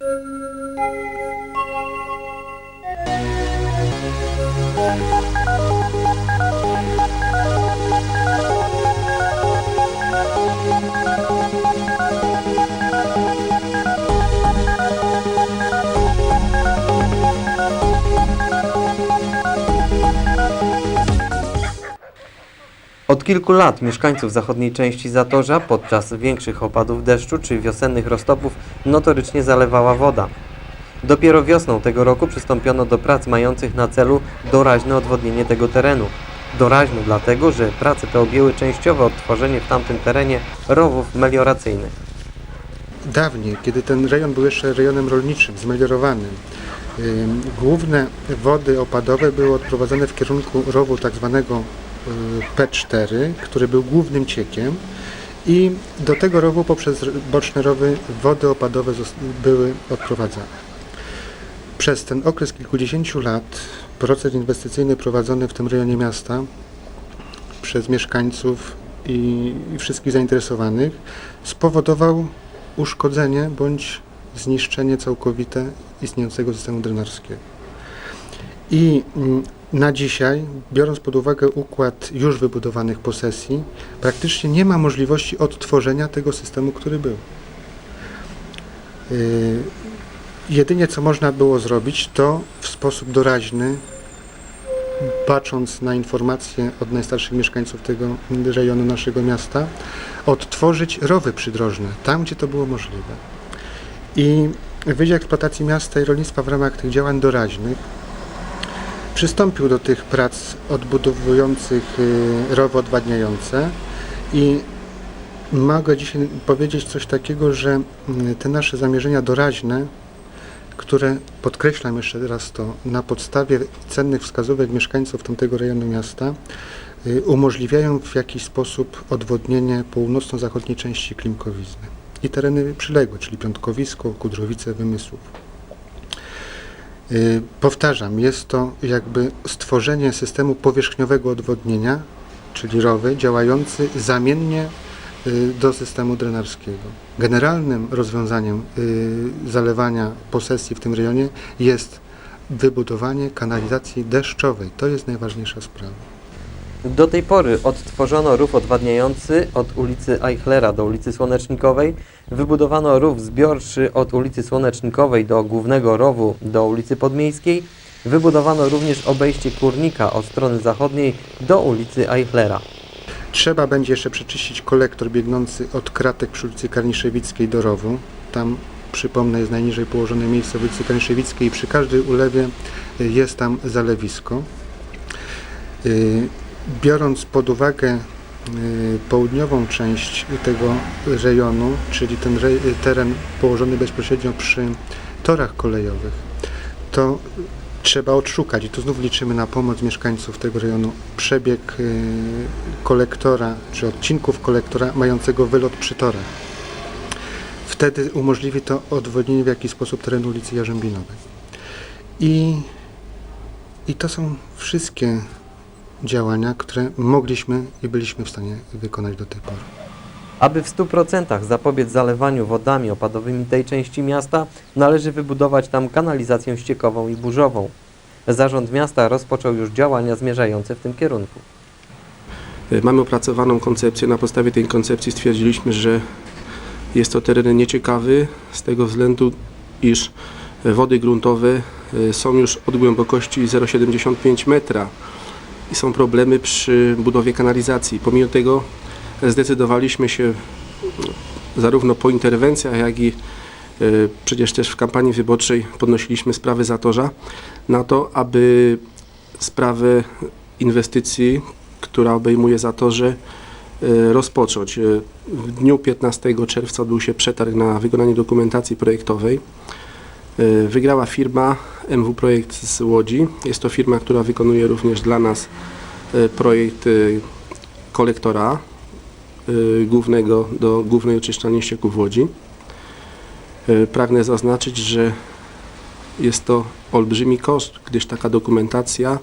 Od kilku lat mieszkańców zachodniej części Zatorza podczas większych opadów deszczu czy wiosennych roztopów notorycznie zalewała woda. Dopiero wiosną tego roku przystąpiono do prac mających na celu doraźne odwodnienie tego terenu. Doraźne dlatego, że prace te objęły częściowe odtworzenie w tamtym terenie rowów melioracyjnych. Dawniej, kiedy ten rejon był jeszcze rejonem rolniczym, zmeliorowanym, ym, główne wody opadowe były odprowadzane w kierunku rowu tak zwanego P4, który był głównym ciekiem i do tego rowu poprzez boczne rowy wody opadowe były odprowadzane. Przez ten okres kilkudziesięciu lat proces inwestycyjny prowadzony w tym rejonie miasta przez mieszkańców i wszystkich zainteresowanych spowodował uszkodzenie bądź zniszczenie całkowite istniejącego systemu drenarskiego. I mm, na dzisiaj, biorąc pod uwagę układ już wybudowanych posesji, praktycznie nie ma możliwości odtworzenia tego systemu, który był. Yy, Jedynie co można było zrobić, to w sposób doraźny, patrząc na informacje od najstarszych mieszkańców tego rejonu naszego miasta, odtworzyć rowy przydrożne, tam gdzie to było możliwe. I Wydział Eksploatacji Miasta i Rolnictwa w ramach tych działań doraźnych przystąpił do tych prac odbudowujących y, rowy odwadniające i mogę dzisiaj powiedzieć coś takiego, że y, te nasze zamierzenia doraźne, które podkreślam jeszcze raz to, na podstawie cennych wskazówek mieszkańców tamtego rejonu miasta, y, umożliwiają w jakiś sposób odwodnienie północno-zachodniej części Klimkowizny i tereny przyległe, czyli Piątkowisko, Kudrowice, Wymysłów. Y, Powtarzam, jest to jakby stworzenie systemu powierzchniowego odwodnienia, czyli rowy, działający zamiennie y, do systemu drenarskiego. Generalnym rozwiązaniem y, zalewania posesji w tym rejonie jest wybudowanie kanalizacji deszczowej. To jest najważniejsza sprawa. Do tej pory odtworzono rów odwadniający od ulicy Eichlera do ulicy Słonecznikowej, wybudowano rów zbiorczy od ulicy Słonecznikowej do głównego rowu do ulicy Podmiejskiej, wybudowano również obejście Kurnika od strony zachodniej do ulicy Eichlera. Trzeba będzie jeszcze przeczyścić kolektor biegnący od kratek przy ulicy Karniszewickiej do rowu. Tam, przypomnę, jest najniżej położone miejsce w ulicy Karniszewickiej i przy każdej ulewie y, jest tam zalewisko. Biorąc pod uwagę y, południową część tego rejonu, czyli ten teren położony bezpośrednio przy torach kolejowych, to trzeba odszukać i tu znów liczymy na pomoc mieszkańców tego rejonu przebieg y, kolektora czy odcinków kolektora mającego wylot przy torach. Wtedy umożliwi to odwodnienie w jakiś sposób terenu ulicy Jarzębinowej. I, I to są wszystkie działania, które mogliśmy i byliśmy w stanie wykonać do tej pory. Aby w 100% zapobiec zalewaniu wodami opadowymi tej części miasta, należy wybudować tam kanalizację ściekową i burzową. Zarząd miasta rozpoczął już działania zmierzające w tym kierunku. Y, Mamy opracowaną koncepcję. Na podstawie tej koncepcji stwierdziliśmy, że jest to teren nieciekawy z tego względu, iż wody gruntowe y, są już od głębokości 0,75 metra i są problemy przy budowie kanalizacji. Pomimo tego zdecydowaliśmy się zarówno po interwencjach, jak i y, przecież też w kampanii wyborczej podnosiliśmy sprawy Zatorza na to, aby sprawę inwestycji, która obejmuje Zatorze, y, rozpocząć. Y, W dniu 15 czerwca odbył się przetarg na wykonanie dokumentacji projektowej. Y, Wygrała firma MW Projekt z Łodzi. Jest to firma, która wykonuje również dla nas y, projekt y, kolektora głównego do głównej oczyszczalni ścieków w Łodzi. Pragnę zaznaczyć, że jest to olbrzymi koszt, gdyż taka dokumentacja,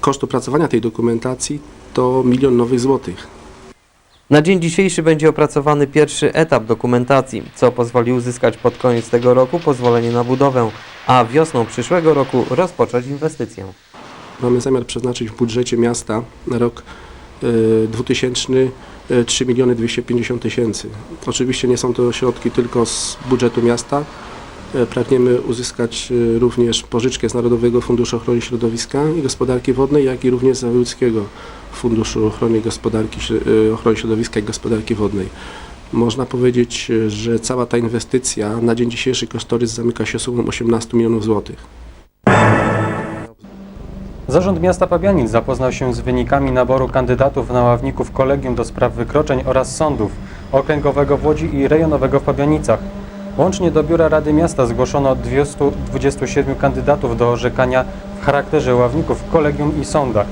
koszt opracowania tej dokumentacji to milion nowych złotych. Na dzień dzisiejszy będzie opracowany pierwszy etap dokumentacji, co pozwoli uzyskać pod koniec tego roku pozwolenie na budowę, a wiosną przyszłego roku rozpocząć inwestycję. Mamy zamiar przeznaczyć w budżecie miasta na rok y, 2000 y, 3 miliony 250 tysięcy. Oczywiście nie są to środki tylko z budżetu miasta. Y, Pragniemy uzyskać y, również pożyczkę z Narodowego Funduszu Ochrony Środowiska i Gospodarki Wodnej, jak i również z Wojewódzkiego Funduszu Ochrony, Gospodarki, y, Ochrony Środowiska i Gospodarki Wodnej. Można powiedzieć, że cała ta inwestycja na dzień dzisiejszy kosztorys zamyka się sumą 18 milionów złotych. Zarząd Miasta Pabianic zapoznał się z wynikami naboru kandydatów na ławników Kolegium do Spraw Wykroczeń oraz Sądów Okręgowego w Łodzi i Rejonowego w Pabianicach. Łącznie do Biura Rady Miasta zgłoszono 227 kandydatów do orzekania w charakterze ławników w Kolegium i Sądach.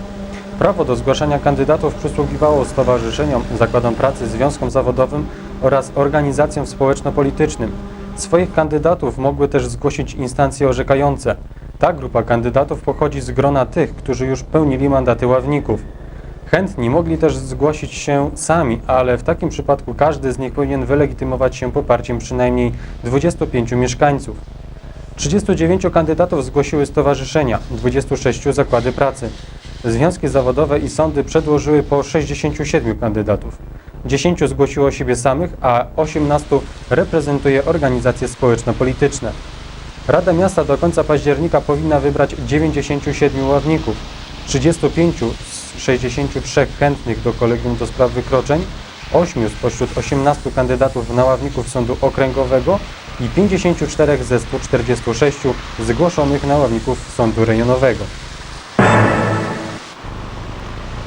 Prawo do zgłaszania kandydatów przysługiwało stowarzyszeniom, zakładom pracy, związkom zawodowym oraz organizacjom społeczno-politycznym. Swoich kandydatów mogły też zgłosić instancje orzekające. Ta grupa kandydatów pochodzi z grona tych, którzy już pełnili mandaty ławników. Chętni mogli też zgłosić się sami, ale w takim przypadku każdy z nich powinien wylegitymować się poparciem przynajmniej 25 mieszkańców. 39 kandydatów zgłosiły stowarzyszenia, 26 zakłady pracy. Związki zawodowe i sądy przedłożyły po 67 kandydatów. 10 zgłosiło siebie samych, a 18 reprezentuje organizacje społeczno-polityczne. Rada Miasta do końca października powinna wybrać 97 ławników. 35 z 63 chętnych do kolegium do spraw wykroczeń, 8 spośród 18 kandydatów na ławników Sądu Okręgowego i 54 ze 146 zgłoszonych na ławników Sądu Rejonowego.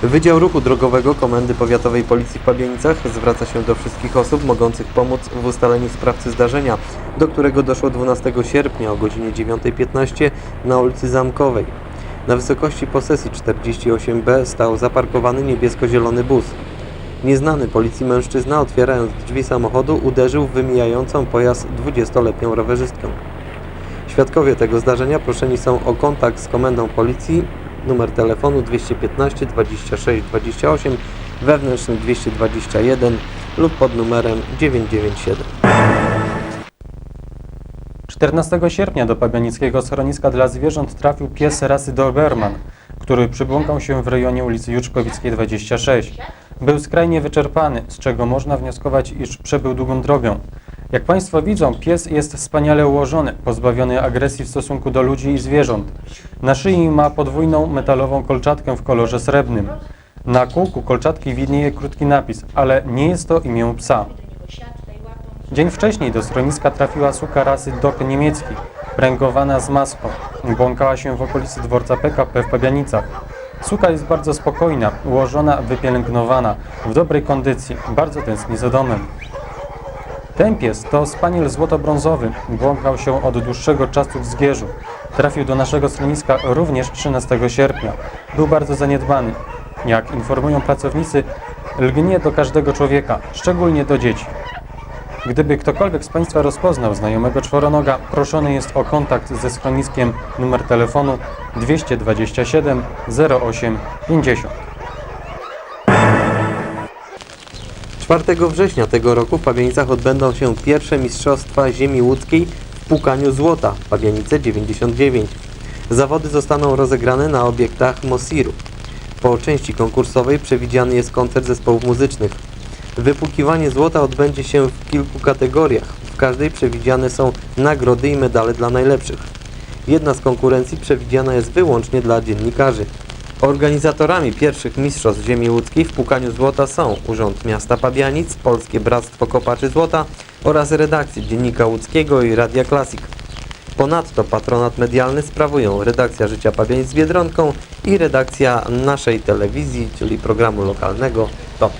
Wydział Ruchu Drogowego Komendy Powiatowej Policji w Pabienicach zwraca się do wszystkich osób mogących pomóc w ustaleniu sprawcy zdarzenia, do którego doszło 12 sierpnia o godzinie 9.15 na ulicy Zamkowej. Na wysokości posesji 48B stał zaparkowany niebiesko-zielony bus. Nieznany policji mężczyzna, otwierając drzwi samochodu, uderzył w wymijającą pojazd 20-letnią rowerzystkę. Świadkowie tego zdarzenia proszeni są o kontakt z komendą policji, numer telefonu 215 26 28, wewnętrzny 221 lub pod numerem 997. 14 sierpnia do pabianickiego schroniska dla zwierząt trafił pies rasy Doberman, który przybłąkał się w rejonie ulicy Juczkowickiej 26. Był skrajnie wyczerpany, z czego można wnioskować, iż przebył długą drogę. Jak Państwo widzą, pies jest wspaniale ułożony, pozbawiony agresji w stosunku do ludzi i zwierząt. Na szyi ma podwójną metalową kolczatkę w kolorze srebrnym. Na kółku kolczatki widnieje krótki napis, ale nie jest to imię psa. Dzień wcześniej do schroniska trafiła suka rasy dog niemiecki, pręgowana z maską. Błąkała się w okolicy dworca PKP w Pabianicach. Suka jest bardzo spokojna, ułożona, wypielęgnowana, w dobrej kondycji, bardzo tęskni za domem. Ten pies to spaniel złoto-brązowy, błąkał się od dłuższego czasu w Zgierzu. Trafił do naszego schroniska również 13 sierpnia. Był bardzo zaniedbany. Jak informują pracownicy, lgnie do każdego człowieka, szczególnie do dzieci. Gdyby ktokolwiek z Państwa rozpoznał znajomego czworonoga, proszony jest o kontakt ze schroniskiem numer telefonu 227 08 50. 4 września tego roku w Pabienicach odbędą się pierwsze Mistrzostwa Ziemi Łódzkiej w płukaniu złota Pabianice 99. Zawody zostaną rozegrane na obiektach Mosiru. Po części konkursowej przewidziany jest koncert zespołów muzycznych. Wypłukiwanie złota odbędzie się w kilku kategoriach. W każdej przewidziane są nagrody i medale dla najlepszych. Jedna z konkurencji przewidziana jest wyłącznie dla dziennikarzy. Organizatorami pierwszych Mistrzostw Ziemi Łódzkiej w płukaniu złota są Urząd Miasta Pabianic, Polskie Bractwo Kopaczy Złota oraz redakcje Dziennika Łódzkiego i Radia Klasik. Ponadto patronat medialny sprawują redakcja Życia Pabianic z Biedronką i redakcja naszej telewizji, czyli programu lokalnego TOP.